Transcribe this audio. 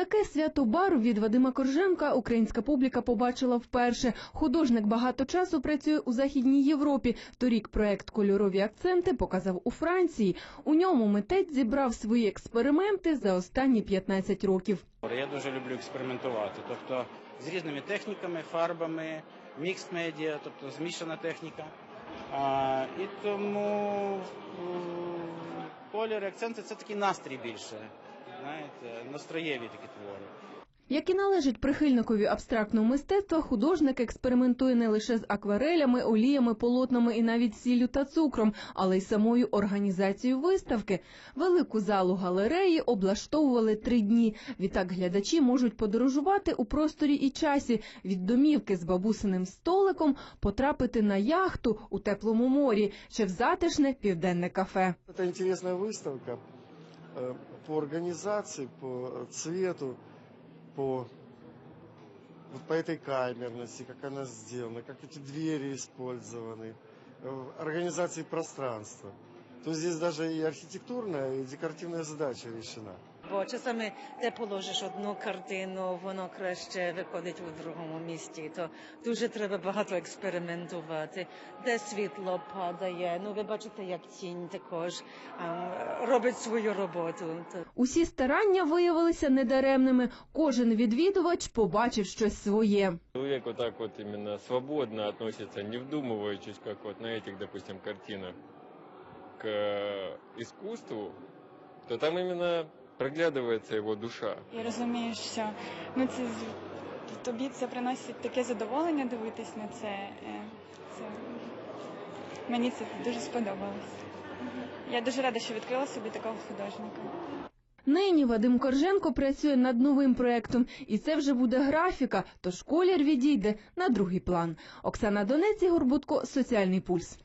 Таке свято бару від Вадима Корженка українська публіка побачила вперше. Художник багато часу працює у Західній Європі. Торік проект Кольорові акценти показав у Франції. У ньому митець зібрав свої експерименти за останні 15 років. Я дуже люблю експериментувати, тобто з різними техніками, фарбами, мікс медіа, тобто змішана техніка. А, і тому колір, акценти це такий настрій більше Знаєте, настроєві такі твори. Як і належить прихильникові абстрактного мистецтва, художник експериментує не лише з акварелями, оліями, полотнами і навіть сіллю та цукром, але й самою організацією виставки. Велику залу галереї облаштовували три дні. Відтак глядачі можуть подорожувати у просторі і часі від домівки з бабусиним столиком потрапити на яхту у теплому морі чи в затишне південне кафе. Это интересная выставка э, По организации, по цвету, по, вот по этой камерности, как она сделана, как эти двери использованы, э, организации пространства. То здесь даже и архитектурная, и декоративная задача решена. Бо часами ти положиш одну картину, воно краще виходить у другому місці. То дуже треба багато експериментувати, де світло падає. Ну ви бачите, як тінь також ем, робить свою роботу. То Усі старання виявилися недаремними. Кожен відвідувач побачив щось своє. Человек вот так вот именно свободно относится, не вдумываючись, как вот на этих, допустим, картинах, к э, искусству, то там именно проглядывается его душа. Я розумію, що ну це тобі це приносить таке задоволення дивитись на це. Е, це мені це дуже сподобалось. Я дуже рада, що відкрила собі такого художника. Нині Вадим Корженко працює над новим проектом, і це вже буде графіка, тож колір відійде на другий план. Оксана Донець, Ігор Будко, Соціальний пульс.